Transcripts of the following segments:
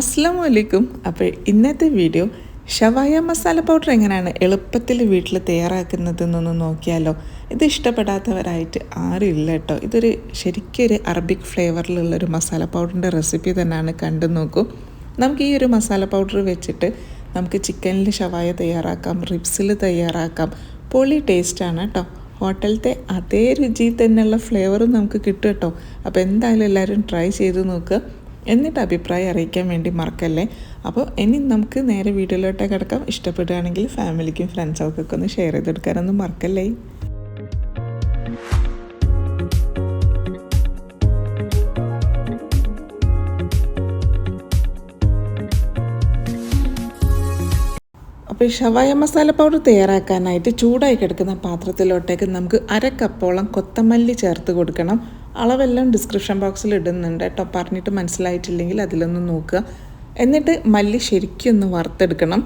അസ്സാം വലൈക്കും അപ്പോൾ ഇന്നത്തെ വീഡിയോ ഷവായ മസാല പൗഡർ എങ്ങനെയാണ് എളുപ്പത്തിൽ വീട്ടിൽ തയ്യാറാക്കുന്നതെന്നൊന്ന് നോക്കിയാലോ. ഇത് ഇഷ്ടപ്പെടാത്തവരായിട്ട് ആരും ഇല്ല കേട്ടോ. ഇതൊരു ശരിക്കും ഒരു അറബിക് ഫ്ലേവറിലുള്ളൊരു മസാല പൗഡറിന്റെ റെസിപ്പി തന്നെയാണ് കണ്ടു നോക്കൂ. നമുക്ക് ഈ ഒരു മസാല പൗഡർ വെച്ചിട്ട് നമുക്ക് ചിക്കനിൽ ഷവായ തയ്യാറാക്കാം റിബ്സിൽ തയ്യാറാക്കാം. പൊളി ടേസ്റ്റാണ് കേട്ടോ. ഹോട്ടലത്തെ അതേ രുചിയിൽ തന്നെയുള്ള ഫ്ലേവറും നമുക്ക് കിട്ടും കേട്ടോ. അപ്പോൾ എന്തായാലും എല്ലാവരും ട്രൈ ചെയ്ത് നോക്കുക എന്നിട്ട് അഭിപ്രായം അറിയിക്കാൻ വേണ്ടി മറക്കല്ലേ? അപ്പോൾ ഇനി നമുക്ക് നേരെ വീഡിയോയിലോട്ട് കിടക്കാം. ഇഷ്ടപ്പെടുകയാണെങ്കിൽ ഫാമിലിക്കും ഫ്രണ്ട്സൊക്കെ ഒന്ന് ഷെയർ ചെയ്തെടുക്കാനൊന്നും മറക്കല്ലേ? അപ്പോൾ ഈ ഷവായ മസാല പൗഡർ തയ്യാറാക്കാനായിട്ട് ചൂടായി കിടക്കുന്ന പാത്രത്തിലോട്ടേക്ക് നമുക്ക് അര കപ്പോളം കൊത്തമല്ലി ചേർത്ത് കൊടുക്കണം. അളവെല്ലാം ഡിസ്ക്രിപ്ഷൻ ബോക്സിൽ ഇടുന്നുണ്ട് കേട്ടോ പറഞ്ഞിട്ട് മനസ്സിലായിട്ടില്ലെങ്കിൽ അതിലൊന്ന് നോക്കുക. എന്നിട്ട് മല്ലി ശരിക്കും ഒന്ന് വറുത്തെടുക്കണം.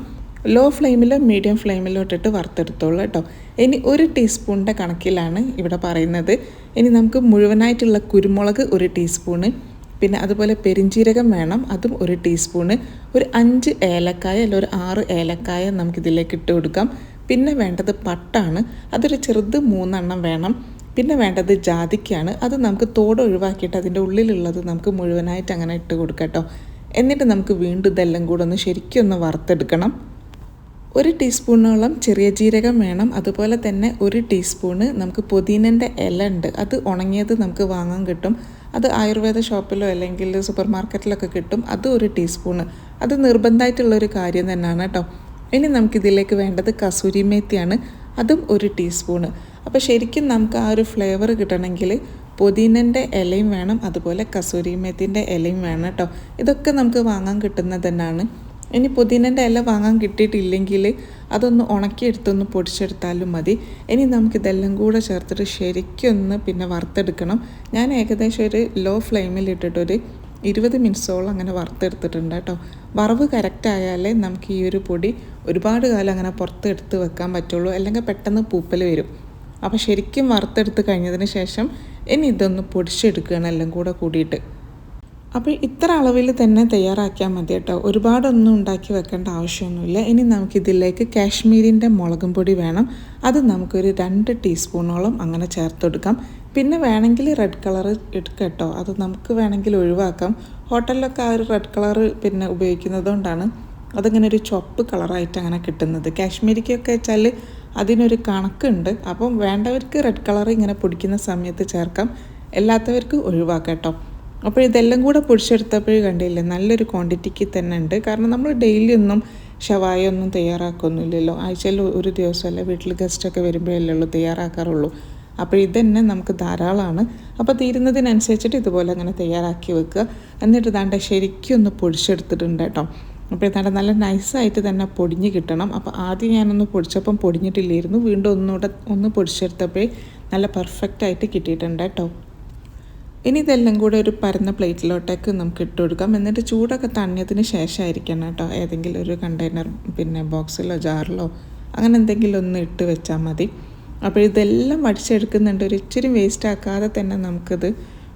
ലോ ഫ്ലെയിമിലോ മീഡിയം ഫ്ലെയിമിലോ ഇട്ടിട്ട് വറുത്തെടുത്തോളൂ കേട്ടോ ഇനി ഒരു ടീസ്പൂണിന്റെ കണക്കിലാണ് ഇവിടെ പറയുന്നത്. ഇനി നമുക്ക് മുഴുവനായിട്ടുള്ള കുരുമുളക് ഒരു ടീസ്പൂണ് പിന്നെ അതുപോലെ പെരിഞ്ചീരകം വേണം അതും ഒരു ടീസ്പൂണ് ഒരു അഞ്ച് ഏലക്കായ അല്ല ഒരു ആറ് ഏലക്കായ നമുക്കിതിലേക്ക് ഇട്ട് കൊടുക്കാം. പിന്നെ വേണ്ടത് പട്ടാണ്. അതൊരു ചെറുത് മൂന്നെണ്ണം വേണം. പിന്നെ വേണ്ടത് ജാതിക്കാണ്. അത് നമുക്ക് തോട് ഒഴിവാക്കിയിട്ട് അതിന്റെ ഉള്ളിലുള്ളത് നമുക്ക് മുഴുവനായിട്ട് അങ്ങനെ ഇട്ട് കൊടുക്കാം കേട്ടോ എന്നിട്ട് നമുക്ക് വീണ്ടും ഇതെല്ലാം കൂടെ ഒന്ന് ശരിക്കും ഒന്ന് വറുത്തെടുക്കണം. ഒരു ടീസ്പൂണോളം ചെറിയ ജീരകം വേണം. അതുപോലെ തന്നെ ഒരു ടീസ്പൂണ് നമുക്ക് പുതിനന്റെ ഇല ഉണ്ട്. അത് ഉണങ്ങിയത് നമുക്ക് വാങ്ങാൻ കിട്ടും. അത് ആയുർവേദ ഷോപ്പിലോ അല്ലെങ്കിൽ സൂപ്പർ മാർക്കറ്റിലൊക്കെ കിട്ടും. അത് ഒരു ടീസ്പൂണ്. അത് നിർബന്ധമായിട്ടുള്ളൊരു കാര്യം തന്നെയാണ് കേട്ടോ ഇനി നമുക്കിതിലേക്ക് വേണ്ടത് കസൂരി മേത്തിയാണ്. അതും ഒരു ടീസ്പൂണ്. അപ്പോൾ ശരിക്കും നമുക്ക് ആ ഒരു ഫ്ലേവർ കിട്ടണമെങ്കിൽ പുതിനന്റെ ഇലയും വേണം അതുപോലെ കസൂരി മേത്തിന്റെ ഇലയും വേണം കേട്ടോ. ഇതൊക്കെ നമുക്ക് വാങ്ങാൻ കിട്ടുന്നത് തന്നെയാണ്. ഇനി പുതിനന്റെ ഇല വാങ്ങാൻ കിട്ടിയിട്ടില്ലെങ്കിൽ അതൊന്ന് ഉണക്കിയെടുത്തൊന്ന് പൊടിച്ചെടുത്താലും മതി. ഇനി നമുക്കിതെല്ലാം കൂടെ ചേർത്തിട്ട് ശരിക്കൊന്ന് പിന്നെ വറുത്തെടുക്കണം. ഞാൻ ഏകദേശം ഒരു ലോ ഫ്ലെയിമിൽ ഇട്ടിട്ടൊരു ഇരുപത് മിനിറ്റ്സോളം അങ്ങനെ വറുത്തെടുത്തിട്ടുണ്ട് കേട്ടോ. വറവ് കറക്റ്റ് ആയാലേ നമുക്ക് ഈ ഒരു പൊടി ഒരുപാട് കാലം അങ്ങനെ പുറത്ത് എടുത്ത് വെക്കാൻ പറ്റുള്ളൂ. അല്ലെങ്കിൽ പെട്ടെന്ന് പൂപ്പൽ വരും. അപ്പോൾ ശരിക്കും വറുത്തെടുത്ത് കഴിഞ്ഞതിന് ശേഷം ഇനി ഇതൊന്ന് പൊടിച്ചെടുക്കുകയാണ് എല്ലാം കൂടെ കൂടിയിട്ട്. അപ്പോൾ ഇത്ര അളവിൽ തന്നെ തയ്യാറാക്കിയാൽ മതി കേട്ടോ. ഒരുപാടൊന്നും ഉണ്ടാക്കി വെക്കേണ്ട ആവശ്യമൊന്നുമില്ല. ഇനി നമുക്കിതിലേക്ക് കാശ്മീരിന്റെ മുളകും പൊടി വേണം. അത് നമുക്കൊരു രണ്ട് ടീസ്പൂണോളം അങ്ങനെ ചേർത്തെടുക്കാം. പിന്നെ വേണമെങ്കിൽ റെഡ് കളർ എടുക്കാം കേട്ടോ. അത് നമുക്ക് വേണമെങ്കിൽ ഒഴിവാക്കാം. ഹോട്ടലിലൊക്കെ ആ ഒരു റെഡ് കളർ പിന്നെ ഉപയോഗിക്കുന്നത് കൊണ്ടാണ് അതിങ്ങനെ ഒരു ചുവപ്പ് കളറായിട്ട് അങ്ങനെ കിട്ടുന്നത്. കാശ്മീരിക്കൊക്കെ വെച്ചാൽ അതിനൊരു കണക്കുണ്ട്. അപ്പം വേണ്ടവർക്ക് റെഡ് കളർ ഇങ്ങനെ പൊടിക്കുന്ന സമയത്ത് ചേർക്കാം. എല്ലാത്തവർക്ക് ഒഴിവാക്കാം കേട്ടോ അപ്പോൾ ഇതെല്ലാം കൂടെ പൊടിച്ചെടുത്തപ്പോഴും കണ്ടില്ലേ നല്ലൊരു ക്വാണ്ടിറ്റിക്ക് തന്നെ ഉണ്ട്. കാരണം നമ്മൾ ഡെയിലി ഒന്നും ഷവായ ഒന്നും തയ്യാറാക്കൊന്നുമില്ലല്ലോ ആഴ്ചയിൽ ഒരു ദിവസമല്ല വീട്ടിൽ ഗസ്റ്റൊക്കെ വരുമ്പോഴല്ലേ ഉള്ളൂ തയ്യാറാക്കാറുള്ളൂ. അപ്പോൾ ഇതന്നെ നമുക്ക് ധാരാളമാണ്. അപ്പോൾ തീരുന്നതിനനുസരിച്ചിട്ട് ഇതുപോലെ അങ്ങനെ തയ്യാറാക്കി വെക്കുക. എന്നിട്ട് ദാണ്ട ശരിക്കും ഒന്ന് പൊടിച്ചെടുത്തിട്ടുണ്ട് കേട്ടോ. അപ്പോൾ ഇതാണ്ട് നല്ല നൈസായിട്ട് തന്നെ പൊടിഞ്ഞ് കിട്ടണം. അപ്പോൾ ആദ്യം ഞാനൊന്ന് പൊടിച്ചപ്പം പൊടിഞ്ഞിട്ടില്ലായിരുന്നു. വീണ്ടും ഒന്നുകൂടെ ഒന്ന് പൊടിച്ചെടുത്തപ്പോൾ നല്ല പെർഫെക്റ്റ് ആയിട്ട് കിട്ടിയിട്ടുണ്ട് കേട്ടോ. ഇനി ഇതെല്ലാം കൂടെ ഒരു പരന്ന പ്ലേറ്റിലോട്ടേക്ക് നമുക്ക് ഇട്ട് കൊടുക്കാം. എന്നിട്ട് ചൂടൊക്കെ തണിയതിന് ശേഷമായിരിക്കണം കേട്ടോ. ഏതെങ്കിലും ഒരു കണ്ടെയ്നർ പിന്നെ ബോക്സിലോ ജാറിലോ അങ്ങനെ എന്തെങ്കിലും ഒന്ന് ഇട്ട് വെച്ചാൽ മതി. അപ്പോൾ ഇതെല്ലാം വടിച്ചെടുക്കുന്നുണ്ട്. ഒരു ഇച്ചിരി വേസ്റ്റ് ആക്കാതെ തന്നെ നമുക്കിത്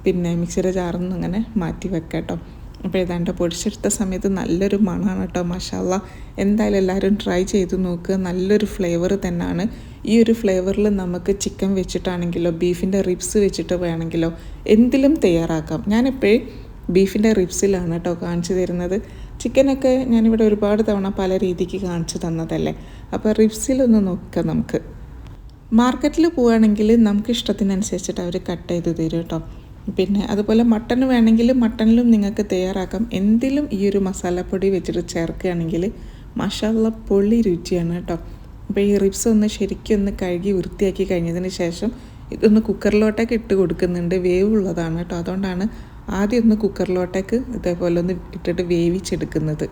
പിന്നെ മിക്സിയുടെ ജാറിൽ നിന്ന് അങ്ങനെ മാറ്റി വെക്കാം കേട്ടോ. അപ്പോൾ ഏതാണ്ട് പൊടിച്ചെടുത്ത സമയത്ത് നല്ലൊരു മണമാണ് കേട്ടോ മഷാല്ല എന്തായാലും എല്ലാവരും ട്രൈ ചെയ്ത് നോക്കുക നല്ലൊരു ഫ്ലേവർ തന്നെയാണ്. ഈ ഒരു ഫ്ലേവറിൽ നമുക്ക് ചിക്കൻ വെച്ചിട്ടാണെങ്കിലോ ബീഫിന്റെ റിബ്സ് വെച്ചിട്ട് വേണമെങ്കിലോ എന്തിലും തയ്യാറാക്കാം. ഞാനെപ്പോഴും ബീഫിന്റെ റിബ്സിലാണ് കേട്ടോ കാണിച്ചു തരുന്നത്. ചിക്കനൊക്കെ ഞാനിവിടെ ഒരുപാട് തവണ പല രീതിക്ക് കാണിച്ചു തന്നതല്ലേ? അപ്പോൾ റിബ്സിലൊന്ന് നോക്കാം നമുക്ക്. മാർക്കറ്റിൽ പോവുകയാണെങ്കിൽ നമുക്ക് ഇഷ്ടത്തിനനുസരിച്ചിട്ട് അവർ കട്ട് ചെയ്ത് തരും കേട്ടോ. പിന്നെ അതുപോലെ മട്ടൺ വേണമെങ്കിൽ മട്ടണിലും നിങ്ങൾക്ക് തയ്യാറാക്കാം. എന്തിലും ഈ ഒരു മസാലപ്പൊടി വെച്ചിട്ട് ചേർക്കുകയാണെങ്കിൽ മസാല പൊള്ളി രുചിയാണ് കേട്ടോ അപ്പോൾ ഈ റിബ്സ് ഒന്ന് ശരിക്കും ഒന്ന് കഴുകി വൃത്തിയാക്കി കഴിഞ്ഞതിന് ശേഷം ഇതൊന്ന് കുക്കറിലോട്ടേക്ക് ഇട്ട് കൊടുക്കുന്നുണ്ട്. വേവ് ഉള്ളതാണ് കേട്ടോ അതുകൊണ്ടാണ് ആദ്യം ഒന്ന് കുക്കറിലോട്ടേക്ക് ഇതേപോലെ ഒന്ന് ഇട്ടിട്ട് വേവിച്ചെടുക്കുന്നത്.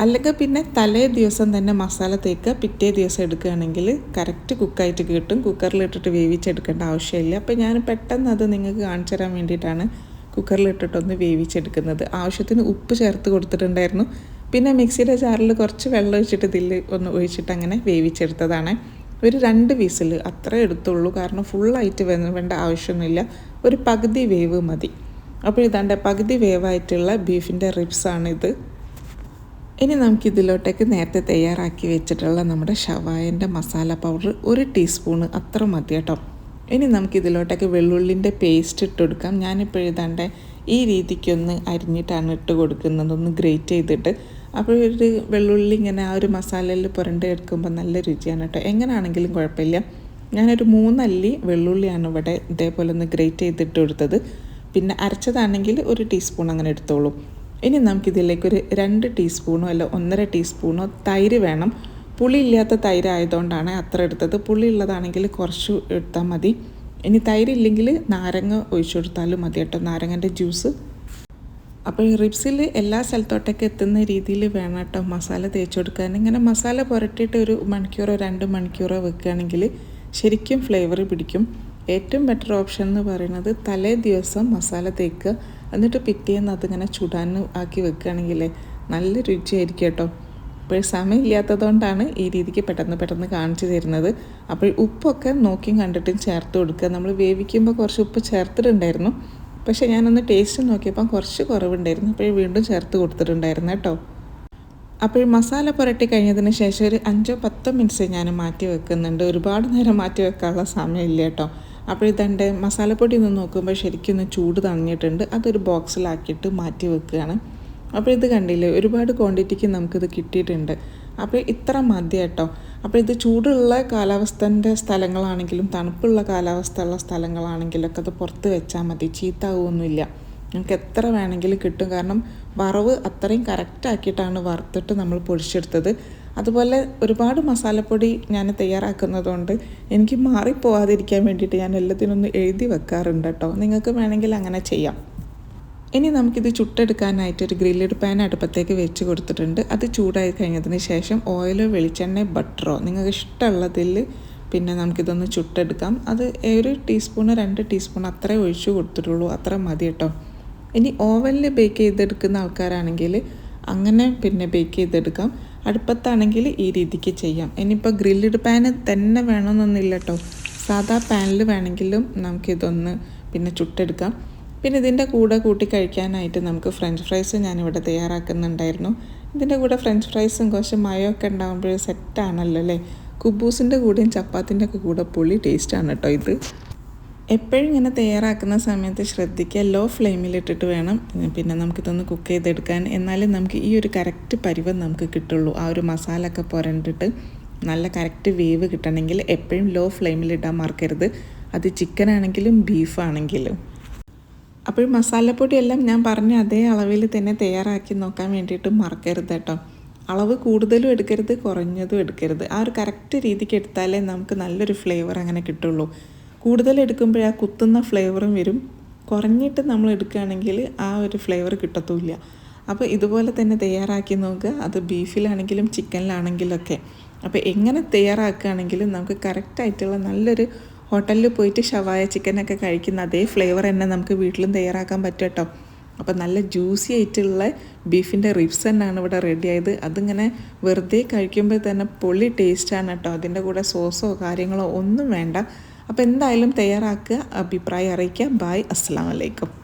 അല്ലെങ്കിൽ പിന്നെ തലേ ദിവസം തന്നെ മസാല തേക്കുക. പിറ്റേ ദിവസം എടുക്കുകയാണെങ്കിൽ കറക്റ്റ് കുക്കായിട്ട് കിട്ടും. കുക്കറിൽ ഇട്ടിട്ട് വേവിച്ചെടുക്കേണ്ട ആവശ്യമില്ല. അപ്പോൾ ഞാൻ പെട്ടെന്ന് അത് നിങ്ങൾക്ക് കാണിച്ചു തരാൻ വേണ്ടിയിട്ടാണ് കുക്കറിലിട്ടിട്ടൊന്ന് വേവിച്ചെടുക്കുന്നത്. ആവശ്യത്തിന് ഉപ്പ് ചേർത്ത് കൊടുത്തിട്ടുണ്ടായിരുന്നു. പിന്നെ മിക്സിയുടെ ജാറിൽ കുറച്ച് വെള്ളം ഒഴിച്ചിട്ട് ഇതിൽ ഒന്ന് ഒഴിച്ചിട്ട് അങ്ങനെ വേവിച്ചെടുത്തതാണ്. ഒരു രണ്ട് വിസിൽ അത്ര എടുത്തുള്ളൂ. കാരണം ഫുള്ളായിട്ട് വേണ്ട ആവശ്യമൊന്നുമില്ല. ഒരു പകുതി വേവ് മതി. അപ്പോൾ ഇതാണ്ട് പകുതി വേവായിട്ടുള്ള ബീഫിന്റെ റിബ്സാണിത് ഇനി നമുക്ക് ഇതിലോട്ടേക്ക് നേരത്തെ തയ്യാറാക്കി വെച്ചിട്ടുള്ള നമ്മുടെ ഷവായന്റെ മസാല പൗഡർ ഒരു ടീസ്പൂണ് അത്ര മതി കേട്ടോ. ഇനി നമുക്ക് ഇതിലോട്ടേക്ക് വെള്ളുള്ളിന്റെ പേസ്റ്റ് ഇട്ട് കൊടുക്കാം. ഞാനിപ്പോൾ എഴുതാണ്ട് ഈ രീതിക്കൊന്ന് അരിഞ്ഞിട്ടാണ് ഇട്ട് കൊടുക്കുന്നത്. ഒന്ന് ഗ്രേറ്റ് ചെയ്തിട്ട്. അപ്പോൾ ഒരു വെള്ളുള്ളി ഇങ്ങനെ ആ ഒരു മസാലയിൽ പുരണ്ട് എടുക്കുമ്പോൾ നല്ല രുചിയാണ് കേട്ടോ. എങ്ങനെയാണെങ്കിലും കുഴപ്പമില്ല. ഞാനൊരു മൂന്നല്ലി വെള്ളുള്ളിയാണ് ഇവിടെ ഇതേപോലെ ഒന്ന് ഗ്രേറ്റ് ചെയ്തിട്ട് കൊടുത്തത്. പിന്നെ അരച്ചതാണെങ്കിൽ ഒരു ടീസ്പൂൺ അങ്ങനെ എടുത്തോളൂ. ഇനി നമുക്കിതിലേക്ക് ഒരു രണ്ട് ടീസ്പൂണോ അല്ല ഒന്നര ടീസ്പൂണോ തൈര് വേണം. പുളി ഇല്ലാത്ത തൈര് ആയതുകൊണ്ടാണ് അത്ര എടുത്തത്. പുളി ഉള്ളതാണെങ്കിൽ കുറച്ച് എടുത്താൽ മതി. ഇനി തൈര് ഇല്ലെങ്കിൽ നാരങ്ങ ഒഴിച്ചു കൊടുത്താലും മതി കേട്ടോ നാരങ്ങന്റെ ജ്യൂസ്. അപ്പോൾ ഈ റിബ്സിൽ എല്ലാ സ്ഥലത്തോട്ടൊക്കെ എത്തുന്ന രീതിയിൽ വേണം കേട്ടോ മസാല തേച്ച് കൊടുക്കാൻ. ഇങ്ങനെ മസാല പുരട്ടിയിട്ട് ഒരു മണിക്കൂറോ രണ്ട് മണിക്കൂറോ വെക്കുകയാണെങ്കിൽ ശരിക്കും ഫ്ലേവർ പിടിക്കും. ഏറ്റവും ബെറ്റർ ഓപ്ഷൻ എന്ന് പറയുന്നത് തലേ ദിവസം മസാല തേക്കുക. എന്നിട്ട് പിറ്റേന്ന് അതിങ്ങനെ ചുടാൻ ആക്കി വെക്കുകയാണെങ്കിൽ നല്ല രുചിയായിരിക്കും കേട്ടോ. അപ്പോൾ സമയമില്ലാത്തതുകൊണ്ടാണ് ഈ രീതിക്ക് പെട്ടെന്ന് പെട്ടെന്ന് കാണിച്ചു തരുന്നത്. അപ്പോൾ ഉപ്പൊക്കെ നോക്കിയും കണ്ടിട്ടും ചേർത്ത് കൊടുക്കുക. നമ്മൾ വേവിക്കുമ്പോൾ കുറച്ച് ഉപ്പ് ചേർത്തിട്ടുണ്ടായിരുന്നു. പക്ഷേ ഞാനൊന്ന് ടേസ്റ്റ് നോക്കിയപ്പോൾ കുറച്ച് കുറവുണ്ടായിരുന്നു. അപ്പോൾ വീണ്ടും ചേർത്ത് കൊടുത്തിട്ടുണ്ടായിരുന്നു കേട്ടോ. അപ്പോൾ മസാല പുരട്ടി കഴിഞ്ഞതിന് ശേഷം ഒരു അഞ്ചോ പത്തോ മിനിറ്റ്സ് ഞാൻ മാറ്റി വെക്കുന്നുണ്ട്. ഒരുപാട് നേരം മാറ്റി വെക്കാനുള്ള സമയമില്ല കേട്ടോ. അപ്പോൾ ഇതെന്റെ മസാലപ്പൊടി ഒന്ന് നോക്കുമ്പോൾ ശരിക്കും ഒന്ന് ചൂട് തണിഞ്ഞിട്ടുണ്ട് അതൊരു ബോക്സിലാക്കിയിട്ട് മാറ്റി വെക്കുകയാണ്. അപ്പോൾ ഇത് കണ്ടില്ലേ ഒരുപാട് ക്വാണ്ടിറ്റിക്ക് നമുക്കിത് കിട്ടിയിട്ടുണ്ട്. അപ്പോൾ ഇത്ര മതി കേട്ടോ. അപ്പോൾ ഇത് ചൂടുള്ള കാലാവസ്ഥന്റെ സ്ഥലങ്ങളാണെങ്കിലും തണുപ്പുള്ള കാലാവസ്ഥ ഉള്ള സ്ഥലങ്ങളാണെങ്കിലൊക്കെ അത് പുറത്ത് വെച്ചാൽ മതി. ചീത്താവുമൊന്നുമില്ല നമുക്ക് എത്ര വേണമെങ്കിലും കിട്ടും. കാരണം വറവ് അത്രയും കറക്റ്റ് ആക്കിയിട്ടാണ് വറുത്തിട്ട് നമ്മൾ പൊടിച്ചെടുത്തത്. അതുപോലെ ഒരുപാട് മസാലപ്പൊടി ഞാൻ തയ്യാറാക്കുന്നതുകൊണ്ട് എനിക്ക് മാറിപ്പോവാതിരിക്കാൻ വേണ്ടിയിട്ട് ഞാൻ എല്ലാത്തിനൊന്ന് എഴുതി വെക്കാറുണ്ട് കേട്ടോ. നിങ്ങൾക്ക് വേണമെങ്കിൽ അങ്ങനെ ചെയ്യാം. ഇനി നമുക്കിത് ചുട്ടെടുക്കാനായിട്ട് ഒരു ഗ്രില്ലഡ് പാൻ അടുപ്പത്തേക്ക് വെച്ച് കൊടുത്തിട്ടുണ്ട്. അത് ചൂടായി കഴിഞ്ഞതിന് ശേഷം ഓയിലോ വെളിച്ചെണ്ണയോ ബട്ടറോ നിങ്ങൾക്ക് ഇഷ്ടമുള്ളതിൽ പിന്നെ നമുക്കിതൊന്ന് ചുട്ടെടുക്കാം. അത് ഒരു ടീസ്പൂണ് രണ്ട് ടീസ്പൂൺ അത്രേ ഒഴിച്ചു കൊടുത്തിട്ടുള്ളൂ. അത്ര മതി കേട്ടോ. ഇനി ഓവനിൽ ബേക്ക് ചെയ്തെടുക്കുന്ന ആൾക്കാരാണെങ്കിൽ അങ്ങനെ പിന്നെ ബേക്ക് ചെയ്തെടുക്കാം. അടുപ്പത്താണെങ്കിൽ ഈ രീതിക്ക് ചെയ്യാം. ഇനിയിപ്പോൾ ഗ്രില്ലഡ് പാന് തന്നെ വേണമെന്നൊന്നുമില്ല കേട്ടോ സാധാ പാനിൽ വേണമെങ്കിലും നമുക്കിതൊന്ന് പിന്നെ ചുട്ടെടുക്കാം. പിന്നെ ഇതിന്റെ കൂടെ കൂട്ടി കഴിക്കാനായിട്ട് നമുക്ക് ഫ്രഞ്ച് ഫ്രൈസ് ഞാനിവിടെ തയ്യാറാക്കുന്നുണ്ടായിരുന്നു. ഇതിന്റെ കൂടെ ഫ്രഞ്ച് ഫ്രൈസും കുറച്ച് മയമൊക്കെ ഉണ്ടാകുമ്പോൾ സെറ്റാണല്ലോ അല്ലേ? കുബൂസിന്റെ കൂടെയും ചപ്പാത്തിന്റെ ഒക്കെ കൂടെ പൊളി ടേസ്റ്റാണ് കേട്ടോ ഇത്. എപ്പോഴും ഇങ്ങനെ തയ്യാറാക്കുന്ന സമയത്ത് ശ്രദ്ധിക്കുക. ലോ ഫ്ലെയിമിലിട്ടിട്ട് വേണം. പിന്നെ നമുക്കിതൊന്ന് കുക്ക് ചെയ്തെടുക്കാൻ. എന്നാലും നമുക്ക് ഈ ഒരു കറക്റ്റ് പരിവം നമുക്ക് കിട്ടുള്ളൂ. ആ ഒരു മസാല ഒക്കെ പുരണ്ടിട്ട് നല്ല കറക്റ്റ് വേവ് കിട്ടണമെങ്കിൽ എപ്പോഴും ലോ ഫ്ലെയിമിലിടാൻ മറക്കരുത്. അത് ചിക്കൻ ആണെങ്കിലും ബീഫാണെങ്കിലും അപ്പോൾ മസാലപ്പൊടിയെല്ലാം ഞാൻ പറഞ്ഞ അതേ അളവിൽ തന്നെ തയ്യാറാക്കി നോക്കാൻ വേണ്ടിയിട്ട് മറക്കരുത് കേട്ടോ. അളവ് കൂടുതലും എടുക്കരുത് കുറഞ്ഞതും എടുക്കരുത്. ആ ഒരു കറക്റ്റ് രീതിക്ക് എടുത്താലേ നമുക്ക് നല്ലൊരു ഫ്ലേവർ അങ്ങനെ കിട്ടുള്ളൂ. കൂടുതൽ എടുക്കുമ്പോൾ ആ കുത്തുന്ന ഫ്ലേവറും വരും. കുറഞ്ഞിട്ട് നമ്മൾ എടുക്കുകയാണെങ്കിൽ ആ ഒരു ഫ്ലേവർ കിട്ടത്തുമില്ല. അപ്പോൾ ഇതുപോലെ തന്നെ തയ്യാറാക്കി നോക്കുക അത് ബീഫിലാണെങ്കിലും ചിക്കനിലാണെങ്കിലൊക്കെ അപ്പോൾ എങ്ങനെ തയ്യാറാക്കുകയാണെങ്കിലും നമുക്ക് കറക്റ്റായിട്ടുള്ള നല്ലൊരു ഹോട്ടലിൽ പോയിട്ട് ഷവായ ചിക്കനൊക്കെ കഴിക്കുന്ന അതേ ഫ്ലേവർ തന്നെ നമുക്ക് വീട്ടിലും തയ്യാറാക്കാൻ പറ്റും കേട്ടോ. അപ്പോൾ നല്ല ജ്യൂസി ആയിട്ടുള്ള ബീഫിന്റെ റിബ്സ് തന്നെയാണ് ഇവിടെ റെഡി ആയത്. അതിങ്ങനെ വെറുതെ കഴിക്കുമ്പോൾ തന്നെ പൊള്ളി ടേസ്റ്റാണ് കേട്ടോ. അതിന്റെ കൂടെ സോസോ കാര്യങ്ങളോ ഒന്നും വേണ്ട. അപ്പോൾ എന്തായാലും തയ്യാറാക്കുക. അഭിപ്രായം അറിയിക്കുക. ബായ് അസ്സാം വലൈക്കും